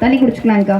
தண்ணி குடிச்சுக்கலாம்க்கா.